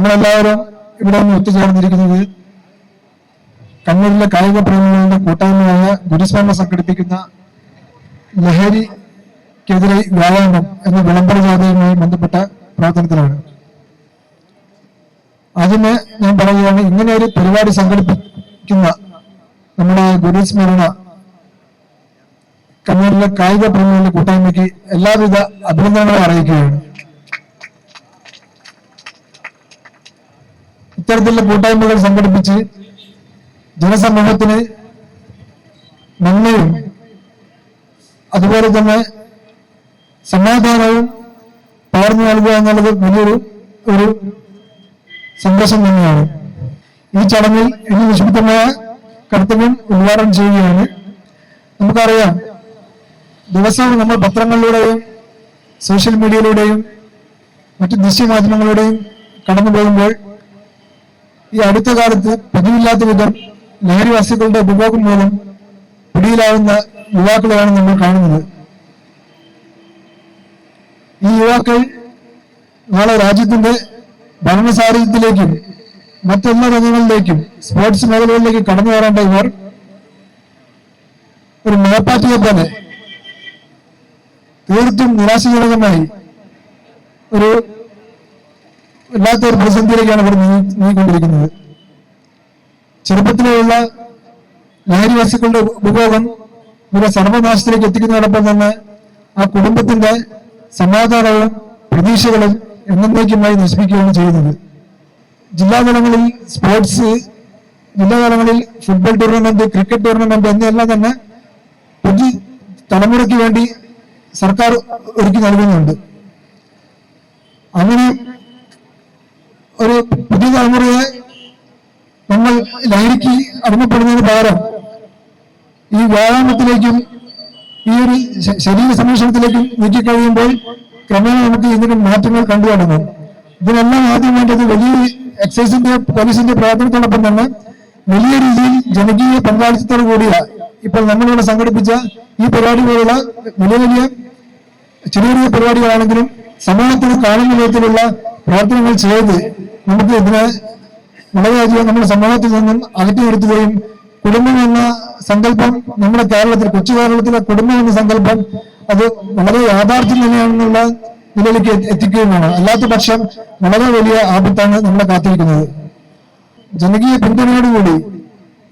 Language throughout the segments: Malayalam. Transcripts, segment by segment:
നമ്മളെല്ലാവരും ഇവിടെ നിന്ന് ഒത്തുചേർന്നിരിക്കുന്നത് കണ്ണൂരിലെ കായിക പ്രേമികളുടെ കൂട്ടായ്മയായ ഗുരുസ്വാമി സംഘടിപ്പിക്കുന്ന ലഹരിക്കെതിരെ വ്യായാമം എന്ന വിളംബര ജാഥയുമായി ബന്ധപ്പെട്ട പ്രവർത്തനത്തിലാണ്. ആദ്യമേ ഞാൻ പറയുകയാണ് ഇങ്ങനെ ഒരു പരിപാടി സംഘടിപ്പിക്കുന്ന നമ്മുടെ ഗുരുസ്മരണ കണ്ണൂരിലെ കായിക പ്രേമികളുടെ കൂട്ടായ്മയ്ക്ക് എല്ലാവിധ അഭിനന്ദനങ്ങളും അറിയിക്കുകയാണ്. ഇത്തരത്തിലുള്ള കൂട്ടായ്മകൾ സംഘടിപ്പിച്ച് ജനസമൂഹത്തിന് നന്മയും അതുപോലെ തന്നെ സമാധാനവും പകർന്നു നൽകുക എന്നുള്ളത് വലിയൊരു ഒരു സന്ദേശം തന്നെയാണ്. ഈ ചടങ്ങിൽ ഇനി വിശുദ്ധമായ കർത്തവ്യം ഉദ്ഘാടനം ചെയ്യുകയാണ്. നമുക്കറിയാം ദിവസവും നമ്മൾ പത്രങ്ങളിലൂടെയും സോഷ്യൽ മീഡിയയിലൂടെയും മറ്റു ദൃശ്യമാധ്യമങ്ങളുടെയും കടന്നു പോകുമ്പോൾ ഈ അടുത്ത കാലത്ത് പതിവില്ലാത്ത വിധം ലഹരി വസ്തുക്കളുടെ ഉപഭോഗം മൂലം പിടിയിലാവുന്ന യുവാക്കളെയാണ് നമ്മൾ കാണുന്നത്. ഈ യുവാക്കൾ നാളെ രാജ്യത്തിന്റെ ഭരണസാരഥ്യത്തിലേക്കും മറ്റെല്ലാ രംഗങ്ങളിലേക്കും സ്പോർട്സ് മേഖലകളിലേക്ക് കടന്നു വരേണ്ട ഇവർ ഒരു മേപ്പാറ്റിയെ പോലെ തീർത്തും നിരാശജനകമായി ഒരു വല്ലാത്ത ഒരു പ്രതിസന്ധിയിലേക്കാണ് ഇവിടെ നീങ്ങി നീങ്ങിക്കൊണ്ടിരിക്കുന്നത്. ചെറുപ്പത്തിലുള്ള ലഹരി വസ്തുക്കളുടെ ഉപഭോഗം ഇവരെ സർവനാശത്തിലേക്ക് എത്തിക്കുന്നതോടൊപ്പം തന്നെ ആ കുടുംബത്തിന്റെ സമാധാനവും പ്രതീക്ഷകളും എന്നേക്കുമായി നശിപ്പിക്കുകയാണ് ചെയ്യുന്നത്. ജില്ലാതലങ്ങളിൽ സ്പോർട്സ് ജില്ലാതലങ്ങളിൽ ഫുട്ബോൾ ടൂർണമെന്റ് ക്രിക്കറ്റ് ടൂർണമെന്റ് എന്നിവയെല്ലാം തന്നെ പുതിയ തലമുറയ്ക്ക് വേണ്ടി സർക്കാർ ഒരുക്കി നൽകുന്നുണ്ട്. അങ്ങനെ ഒരു പുതിയ തലമുറയെ നമ്മൾ ലഹരിക്ക് അടിമപ്പെടുന്നതിന് പകരം ഈ വ്യായാമത്തിലേക്കും ഈ ഒരു ശരീര സംരക്ഷണത്തിലേക്കും നീക്കിക്കഴിയുമ്പോൾ ക്രമേണ നമുക്ക് ഇതിന് മാറ്റങ്ങൾ കണ്ടുവരുന്നു ഇതിനെല്ലാം ആദ്യം വേണ്ടത് വലിയ എക്സൈസിന്റെ പോലീസിന്റെ പ്രവർത്തനത്തോടൊപ്പം തന്നെ വലിയ രീതിയിൽ ജനകീയ പങ്കാളിത്തത്തോടു കൂടിയ ഇപ്പോൾ നമ്മളിവിടെ സംഘടിപ്പിച്ച ഈ പരിപാടി പോലുള്ള വലിയ വലിയ ചെറിയ ചെറിയ പരിപാടികളാണെങ്കിലും സമൂഹത്തിന് കാണുന്ന വിധത്തിലുള്ള പ്രവർത്തനങ്ങൾ ചെയ്ത് നമുക്ക് ഇതിനെ വളരെയധികം നമ്മുടെ സമൂഹത്തിൽ നിന്നും അകറ്റി നിർത്തുകയും കുടുംബം എന്ന സങ്കല്പം നമ്മുടെ കേരളത്തിൽ കൊച്ചു കേരളത്തിലെ കുടുംബം എന്ന സങ്കല്പം അത് വളരെ യാഥാർത്ഥ്യം തന്നെയാണെന്നുള്ള നിലയിലേക്ക് എത്തിക്കുകയും എത്തിക്കുകയുമാണ്. അല്ലാത്ത പക്ഷം വളരെ വലിയ ആപത്താണ് നമ്മളെ കാത്തിരിക്കുന്നത്. ജനകീയ പിന്തുണയോടുകൂടി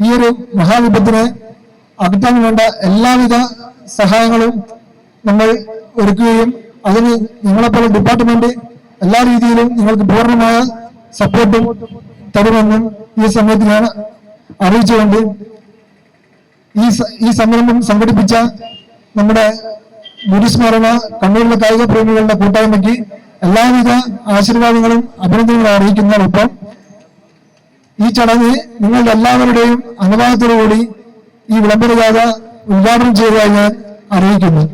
ഈ ഒരു മഹാവിപത്തിനെ അകറ്റാൻ വേണ്ട എല്ലാവിധ സഹായങ്ങളും നമ്മൾ ഒരുക്കുകയും അതിന് നിങ്ങളെപ്പോലെ ഡിപ്പാർട്ട്മെന്റ് എല്ലാ രീതിയിലും നിങ്ങൾക്ക് പൂർണമായ സപ്പോർട്ടും തരുമെന്നും ഈ സമയത്ത് ഞാൻ അറിയിച്ചുകൊണ്ട് ഈ ഈ സംരംഭം സംഘടിപ്പിച്ച നമ്മുടെ ഗുരുസ്മരണ കണ്ണൂരിലെ കായിക പ്രേമികളുടെ കൂട്ടായ്മയ്ക്ക് എല്ലാവിധ ആശീർവാദങ്ങളും അഭിനന്ദനങ്ങളും അറിയിക്കുന്നതിനൊപ്പം ഈ ചടങ്ങ് നിങ്ങളുടെ എല്ലാവരുടെയും അനുവാദത്തോടുകൂടി ഈ വിളംബര ജാഥ ഉദ്ഘാടനം ചെയ്തതായി ഞാൻ അറിയിക്കുന്നു.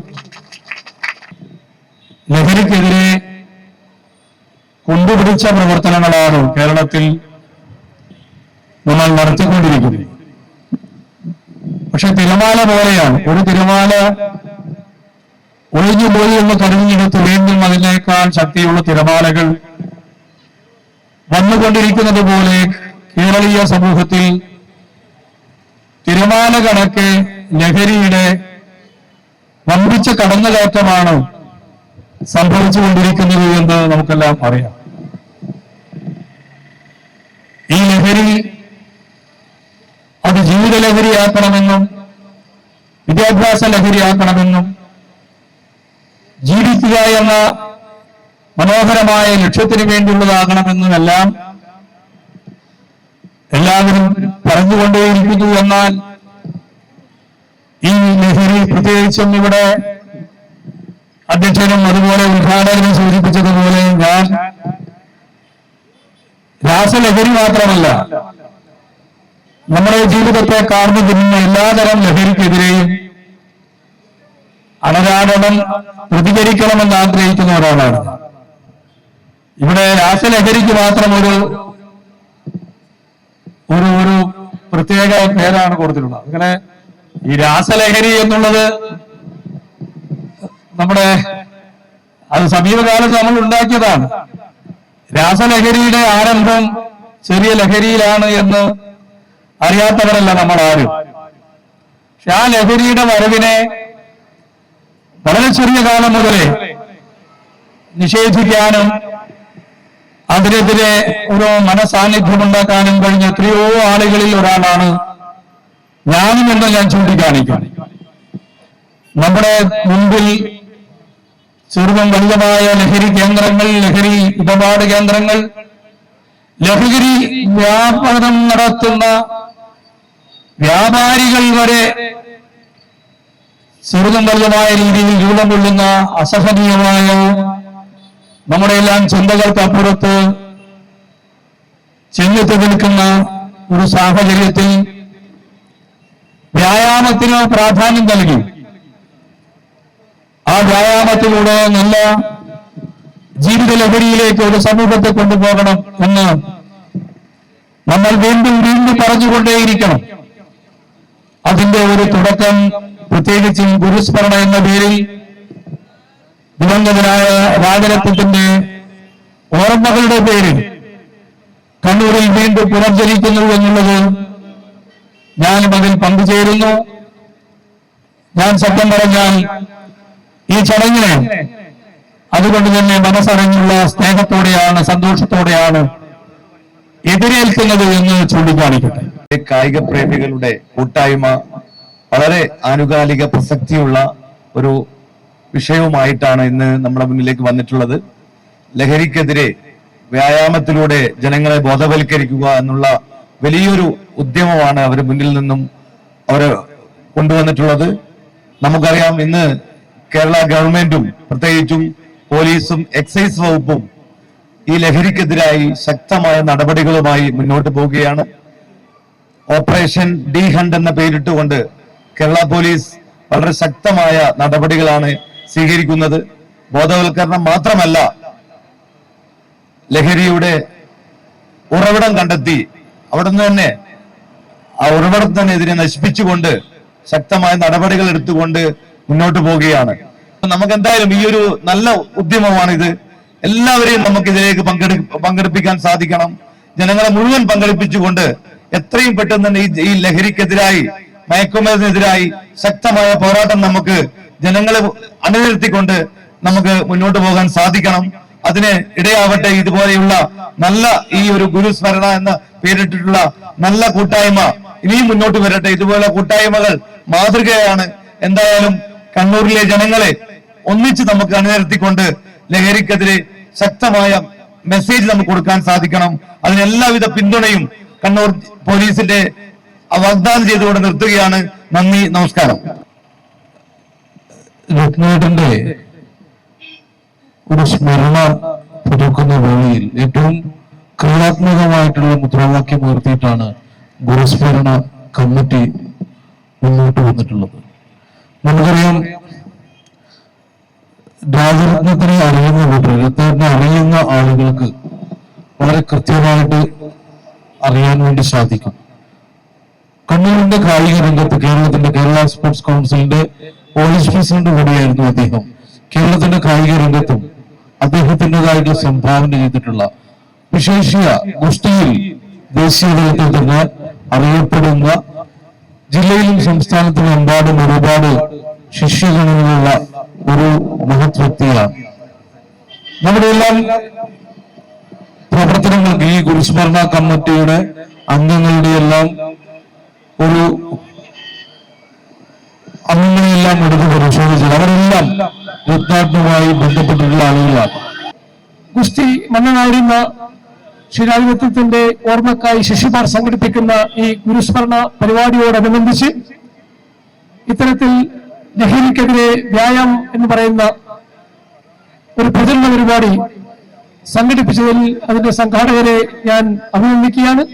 ലഹരിക്കെതിരെ കൊണ്ടുപിടിച്ച പ്രവർത്തനങ്ങളാണ് കേരളത്തിൽ നമ്മൾ നടത്തിക്കൊണ്ടിരിക്കുന്നത്. പക്ഷെ തിരമാല പോലെയാണ്. ഒരു തിരമാല ഒഴിഞ്ഞുപോയി എന്ന് കരുതിയെടുത്ത് വീണ്ടും അതിനേക്കാൾ ശക്തിയുള്ള തിരമാലകൾ വന്നുകൊണ്ടിരിക്കുന്നത് പോലെ കേരളീയ സമൂഹത്തിൽ തിരമാല കണക്കെ ലഹരിയുടെ വമ്പിച്ച കടന്നുകയറ്റമാണ് സംഭവിച്ചുകൊണ്ടിരിക്കുന്നത് എന്ന് നമുക്കെല്ലാം അറിയാം. ഈ ലഹരി അത് ജീവിത ലഹരിയാക്കണമെന്നും വിദ്യാഭ്യാസ ലഹരിയാക്കണമെന്നും ജീവിക്കുക എന്ന മനോഹരമായ ലക്ഷ്യത്തിന് വേണ്ടിയുള്ളതാകണമെന്നുമെല്ലാം എല്ലാവരും പറഞ്ഞുകൊണ്ടേയിരിക്കുന്നു. എന്നാൽ ഈ ലഹരി പ്രത്യേകിച്ചും ഇവിടെ അധ്യക്ഷനും അതുപോലെ ഉദ്ഘാടകനും സൂചിപ്പിച്ചതുപോലെ ഞാൻ രാസലഹരി മാത്രമല്ല നമ്മുടെ ജീവിതത്തെ കാർന്നു തിന്നുന്ന എല്ലാതരം ലഹരിക്കെതിരെയും അണരാടണം പ്രതികരിക്കണമെന്ന് ആഗ്രഹിക്കുന്ന ഒരാളാണ്. ഇവിടെ രാസലഹരിക്ക് മാത്രം ഒരു ഒരു ഒരു പ്രത്യേക പേരാണ് കൊടുത്തിട്ടുള്ളത്. അങ്ങനെ ഈ രാസലഹരി എന്നുള്ളത് നമ്മുടെ അത് സമീപകാലത്ത് നമ്മൾ ഉണ്ടാക്കിയതാണ്. രാസലഹരിയുടെ ആരംഭം ചെറിയ ലഹരിയിലാണ് എന്ന് അറിയാത്തവരല്ല നമ്മൾ ആരും പക്ഷെ ആ ലഹരിയുടെ വരവിനെ വളരെ ചെറിയ കാലം മുതലേ നിഷേധിക്കാനും അതിനെതിരെ ഒരു മനസാന്നിധ്യം ഉണ്ടാക്കാനും കഴിഞ്ഞ എത്രയോ ആളുകളിൽ ഒരാളാണ് ഞാനും എന്ന് ഞാൻ ചൂണ്ടിക്കാണിക്കും. നമ്മുടെ മുമ്പിൽ ചെറുതും വലുതുമായ ലഹരി കേന്ദ്രങ്ങൾ ലഹരി ഇടപാട് കേന്ദ്രങ്ങൾ ലഹരി വ്യാപാരം നടത്തുന്ന വ്യാപാരികൾ വരെ ചെറുതും വലുതുമായ രീതിയിൽ രൂപം കൊള്ളുന്ന അസഹനീയമായ നമ്മുടെ എല്ലാം ചിന്തകൾക്കപ്പുറത്ത് ചെന്നെത്തി നിൽക്കുന്ന ഒരു സാഹചര്യത്തിൽ വ്യായാമത്തിന് പ്രാധാന്യം നൽകി. ആ വ്യായാമത്തിലൂടെ നല്ല ജീവിത ലഹരിയിലേക്ക് ഒരു സമൂഹത്തെ കൊണ്ടുപോകണം എന്ന് നമ്മൾ വീണ്ടും വീണ്ടും പറഞ്ഞുകൊണ്ടേയിരിക്കണം. അതിന്റെ ഒരു തുടക്കം പ്രത്യേകിച്ചും ഗുരുസ്മരണ എന്ന പേരിൽ ദിവംഗതനായ രാജരത്നത്തിന്റെ ഓർമ്മകളുടെ പേരിൽ കണ്ണൂരിൽ വീണ്ടും പുനർജനിക്കുന്നു എന്നുള്ളത് ഞാനും അതിൽ പങ്കുചേരുന്നു. ഞാൻ സത്യം പറഞ്ഞാൽ ഈ ചടങ്ങിനെ അതുകൊണ്ട് തന്നെ മനസ്സറിഞ്ഞുള്ള സ്നേഹത്തോടെയാണ് സന്തോഷത്തോടെയാണ് എതിരേൽക്കുന്നത് എന്ന് ചൂണ്ടിക്കാണിക്കട്ടെ. കായിക പ്രേമികളുടെ കൂട്ടായ്മ വളരെ ആനുകാലിക പ്രസക്തിയുള്ള ഒരു വിഷയവുമായിട്ടാണ് ഇന്ന് നമ്മുടെ മുന്നിലേക്ക് വന്നിട്ടുള്ളത്. ലഹരിക്കെതിരെ വ്യായാമത്തിലൂടെ ജനങ്ങളെ ബോധവൽക്കരിക്കുക എന്നുള്ള വലിയൊരു ഉദ്യമമാണ് അവർ മുന്നിൽ നിന്നും അവർ കൊണ്ടുവന്നിട്ടുള്ളത്. നമുക്കറിയാം ഇന്ന് കേരള ഗവൺമെന്റും പ്രത്യേകിച്ചും പോലീസും എക്സൈസ് വകുപ്പും ഈ ലഹരിക്കെതിരായി ശക്തമായ നടപടികളുമായി മുന്നോട്ട് പോവുകയാണ്. ഓപ്പറേഷൻ ഡി ഹണ്ട് എന്ന പേരിട്ടുകൊണ്ട് കേരള പോലീസ് വളരെ ശക്തമായ നടപടികളാണ് സ്വീകരിക്കുന്നത്. ബോധവൽക്കരണം മാത്രമല്ല ലഹരിയുടെ ഉറവിടം കണ്ടെത്തി അവിടെ നിന്ന് തന്നെ ആ ഉറവിടത്തിനെതിരെ നശിപ്പിച്ചുകൊണ്ട് ശക്തമായ നടപടികൾ എടുത്തുകൊണ്ട് മുന്നോട്ട് പോവുകയാണ്. നമുക്ക് എന്തായാലും ഈ ഒരു നല്ല ഉദ്യമമാണ് ഇത് എല്ലാവരെയും നമുക്ക് ഇതിലേക്ക് പങ്കെടു പങ്കെടുപ്പിക്കാൻ സാധിക്കണം. ജനങ്ങളെ മുഴുവൻ പങ്കെടുപ്പിച്ചുകൊണ്ട് എത്രയും പെട്ടെന്ന് തന്നെ ഈ ലഹരിക്കെതിരായി മയക്കുമരുന്നെതിരായി ശക്തമായ പോരാട്ടം നമുക്ക് ജനങ്ങളെ അണിനിരത്തിക്കൊണ്ട് നമുക്ക് മുന്നോട്ട് പോകാൻ സാധിക്കണം. അതിന് ഇടയാവട്ടെ ഇതുപോലെയുള്ള നല്ല ഈ ഒരു ഗുരുസ്മരണ എന്ന പേരിട്ടിട്ടുള്ള നല്ല കൂട്ടായ്മ ഇനിയും മുന്നോട്ട് വരട്ടെ. ഇതുപോലെ കൂട്ടായ്മകൾ മാതൃകയാണ്. എന്തായാലും കണ്ണൂരിലെ ജനങ്ങളെ ഒന്നിച്ച് നമുക്ക് അണിനിരത്തിക്കൊണ്ട് ലഹരിക്കെതിരെ ശക്തമായ മെസ്സേജ് നമുക്ക് കൊടുക്കാൻ സാധിക്കണം. അതിന് എല്ലാവിധ പിന്തുണയും കണ്ണൂർ പോലീസിന്റെ വാഗ്ദാനം ചെയ്തുകൊണ്ട് നിർത്തുകയാണ്. നന്ദി നമസ്കാരം. രത്നേട്ടന്റെ ഒരു സ്മരണ പുതുക്കുന്ന വേളയിൽ ഏറ്റവും ക്രിയാത്മകമായിട്ടുള്ള മുദ്രാവാക്യം ഉയർത്തിയിട്ടാണ് ഗുരുസ്മരണ കമ്മിറ്റി മുന്നോട്ട് വന്നിട്ടുള്ളത്. നമുക്കറിയാം രാജരത്നത്തിനെ അറിയുന്ന രത്നത്തിനെ അറിയുന്ന ആളുകൾക്ക് വളരെ കൃത്യമായിട്ട് അറിയാൻ വേണ്ടി സാധിക്കും. കണ്ണൂരിന്റെ കായിക രംഗത്ത് കേരളത്തിന്റെ കേരള സ്പോർട്സ് കൗൺസിലിന്റെ വൈസ് പ്രസിഡന്റ് കൂടിയായിരുന്നു അദ്ദേഹം. കേരളത്തിന്റെ കായിക രംഗത്തും അദ്ദേഹത്തിന്റെതായിട്ട് സംഭാവന ചെയ്തിട്ടുള്ള വിശേഷിയ ഗുസ്തിയിൽ ദേശീയ തലത്തിൽ തന്നെ അറിയപ്പെടുന്ന ജില്ലയിലും സംസ്ഥാനത്തും എമ്പാടും ഒരുപാട് ശിഷ്യഗണങ്ങളുള്ള ഒരു മഹത് വ്യക്തിയാണ് നമ്മുടെ എല്ലാം പ്രവർത്തനങ്ങൾക്ക് ഈ ഗുരുസ്മരണ കമ്മിറ്റിയുടെ അംഗങ്ങളുടെ എല്ലാം ഒരു അംഗങ്ങളെല്ലാം എടുത്ത് പരിശോധിച്ചത്. അവരെല്ലാം രത്നാത്മമായി ബന്ധപ്പെട്ടിട്ടുള്ള ആളുകളാണ്. ഗുസ്തി മന്നനായിരുന്ന ശ്രീരാജപത്യത്തിന്റെ ഓർമ്മക്കായി ശിശുമാർ സംഘടിപ്പിക്കുന്ന ഈ ഗുരുസ്മരണ പരിപാടിയോടനുബന്ധിച്ച് ഇത്തരത്തിൽ ലഹരിക്കെതിരെ വ്യായാമം എന്ന് പറയുന്ന ഒരു പ്രചരണ പരിപാടി സംഘടിപ്പിച്ചതിൽ അതിന്റെ സംഘാടകരെ ഞാൻ അഭിനന്ദിക്കുകയാണ്.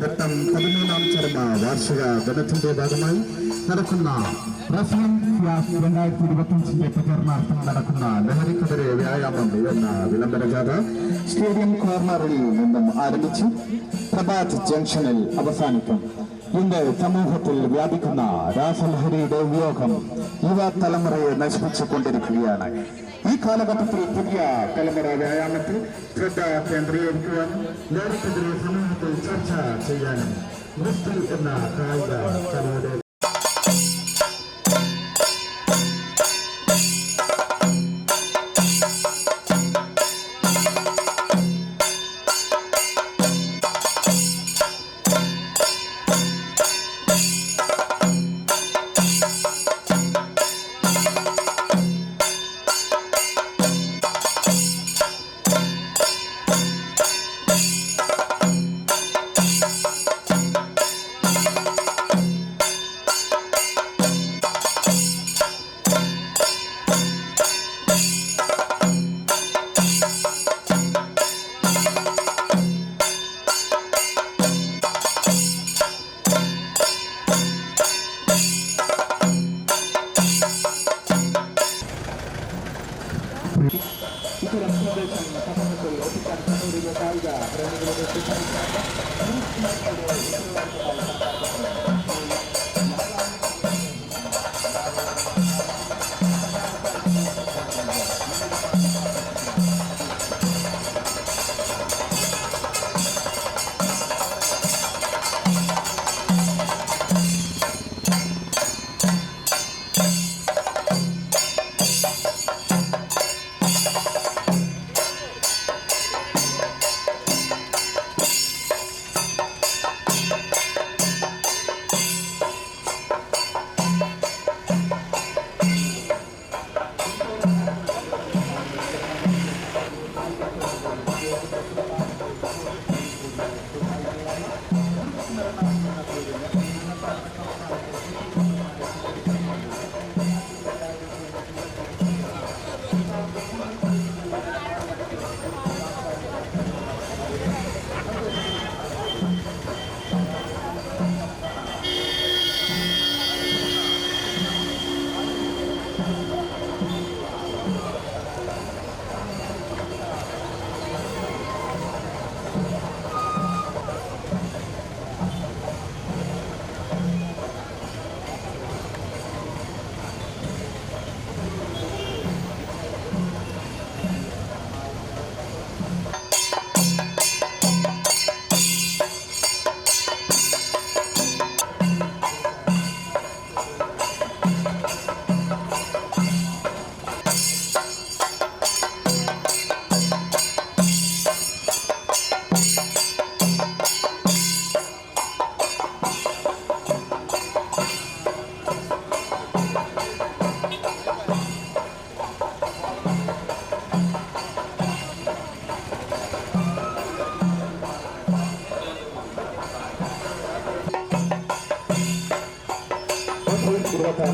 കെ രാജരത്നം പതിമൂന്നാം ചരമ വാർഷിക ദിനത്തിന്റെ ഭാഗമായി നടക്കുന്ന രണ്ടായിരത്തി ഇരുപത്തിയഞ്ചിന്റെ പ്രചരണാർത്ഥം നടക്കുന്ന ലഹരിക്കെതിരെ വ്യായാമം എന്ന വിളംബര ജാഥ സ്റ്റേഡിയം കോർണറിൽ നിന്നും ആരംഭിച്ച് പ്രഭാത് ജംഗ്ഷനിൽ അവസാനിക്കും. ഇന്ന് സമൂഹത്തിൽ വ്യാപിക്കുന്ന രാസലഹരിയുടെ ഉപയോഗം യുവതലമുറയെ നശിപ്പിച്ചുകൊണ്ടിരിക്കുകയാണ്. ഈ കാലഘട്ടത്തിൽ പുതിയ തലമുറ വ്യായാമത്തിൽ ശ്രദ്ധ കേന്ദ്രീകരിക്കുവാനും ലഹരിക്കെതിരെ സമൂഹത്തിൽ ചർച്ച ചെയ്യാനും ഗുസ്തി എന്ന കായിക കലയുടെ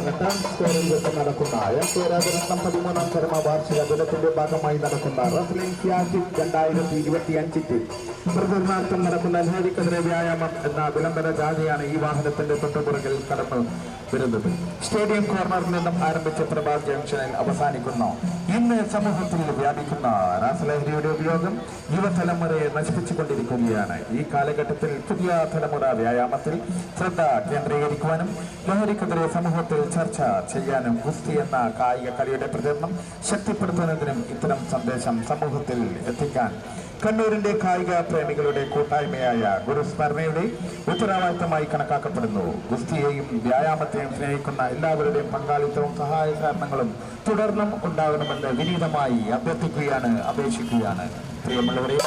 ഇരുപത്താറിനെട്ടാം സ്ക്വയറിൽ വെച്ച് നടക്കുന്ന എം പതിമൂന്നാം ചരമ വാർഷിക ദിനത്തിന്റെ ഭാഗമായി നടക്കുന്ന റസ്ലിംഗ് ഫിയാറ്റിക് രണ്ടായിരത്തി ഇരുപത്തി അഞ്ചിന്റെ പ്രചരണാർത്ഥം നടക്കുന്ന ലഹരിക്കെതിരെ വ്യായാമം എന്ന വിളംബര ജാഥയാണ് ഈ വാഹനത്തിന്റെ തൊട്ടുപുറകിൽ കടന്നു വരുന്നത്. സ്റ്റേഡിയം കോർണറിൽ നിന്നും ആരംഭിച്ച പ്രഭാത് ജംഗ്ഷനിൽ അവസാനിക്കുന്നു. ഇന്ന് സമൂഹത്തിൽ വ്യാപിക്കുന്ന രാസലഹരിയുടെ ഉപയോഗം യുവതലമുറയെ നശിപ്പിച്ചുകൊണ്ടിരിക്കുകയാണ്. ഈ കാലഘട്ടത്തിൽ പുതിയ തലമുറ വ്യായാമത്തിൽ ശ്രദ്ധ കേന്ദ്രീകരിക്കുവാനും ലഹരിക്കെതിരെ സമൂഹത്തിൽ ചർച്ച ചെയ്യാനും ഗുസ്തി എന്ന കായിക കളിയുടെ പ്രചരണം ശക്തിപ്പെടുത്തുന്നതിനും ഇത്തരം സന്ദേശം സമൂഹത്തിൽ എത്തിക്കാൻ കണ്ണൂരിന്റെ കായിക പ്രേമികളുടെ കൂട്ടായ്മയായ ഗുരുസ്മരണയുടെ ഉത്തരവാദിത്തമായി കണക്കാക്കപ്പെടുന്നു. ഗുസ്തിയെയും വ്യായാമത്തെയും സ്നേഹിക്കുന്ന എല്ലാവരുടെയും പങ്കാളിത്തവും സഹായ സഹകരണങ്ങളും തുടർന്നും ഉണ്ടാകണമെന്ന് വിനീതമായി അഭ്യർത്ഥിക്കുകയാണ് അപേക്ഷിക്കുകയാണ്. പ്രിയമുള്ളവരെ